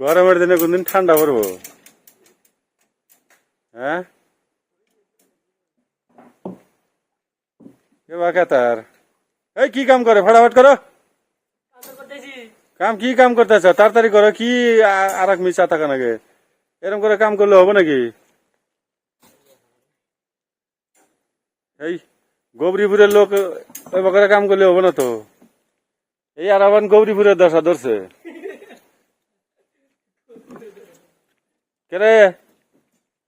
গরমের দিনে কোনদিন ঠান্ডা পড়ব? হ্যাঁ? বাকা তার। এই কি কাম করে? ফটাফট করো। কাম কি কাম করতেছ? তাড়াতাড়ি করো। কি আর এক মিশা থাকা নাকি? এরকম করে কাম করলে হবে নাকি? এই, গৌরীপুরের লোক ওই বকরে কাম করলে হবে না তো? এই আর আবার গৌরীপুরের দশা ধরছে। কেরে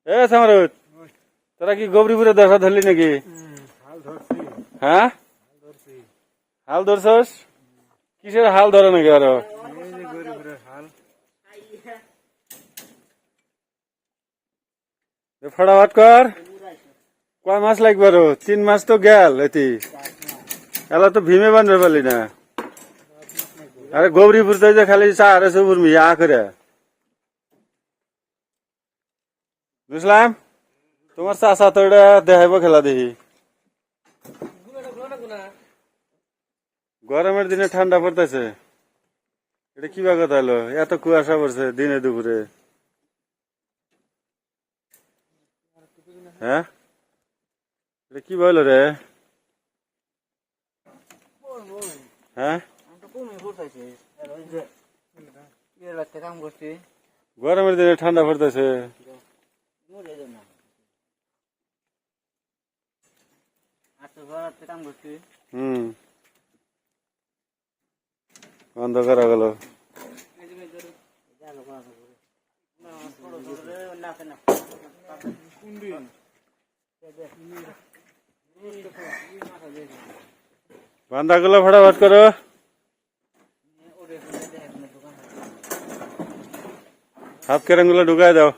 এ সামরুদ তোরা কি গৌরীপুরের দশা ধরলি নাকি হ্যাঁ হাল ধরছস কিসের হাল ধরে নাকি আরও এ ফটাফট কর কয় মাস লাগবে আরও তিন মাস তো গেল এটি এলা তো ভীমে বানবে পারলি না আরে গৌরীপুর তো এই যে খালি চা আরে সবুর মিয়া করে বুঝলাম? তোমার চাষা তো এটা দেখাইব খেলা দেখি। গরমের দিনে ঠান্ডা পড়তেছে। এটা কি বা হলো? এত কুয়াশা পড়ছে দিনে দুপুরে। হ্যাঁ? এটা কি বলল রে? হ্যাঁ? গরমের দিনে ঠান্ডা পড়তেছে। কাম করছি। হুম। অন্ধকার গেল। বান্ধাগুলো ফটাফট করো। হাফ কেরাঙ্গুলো ঢুকাই দাও।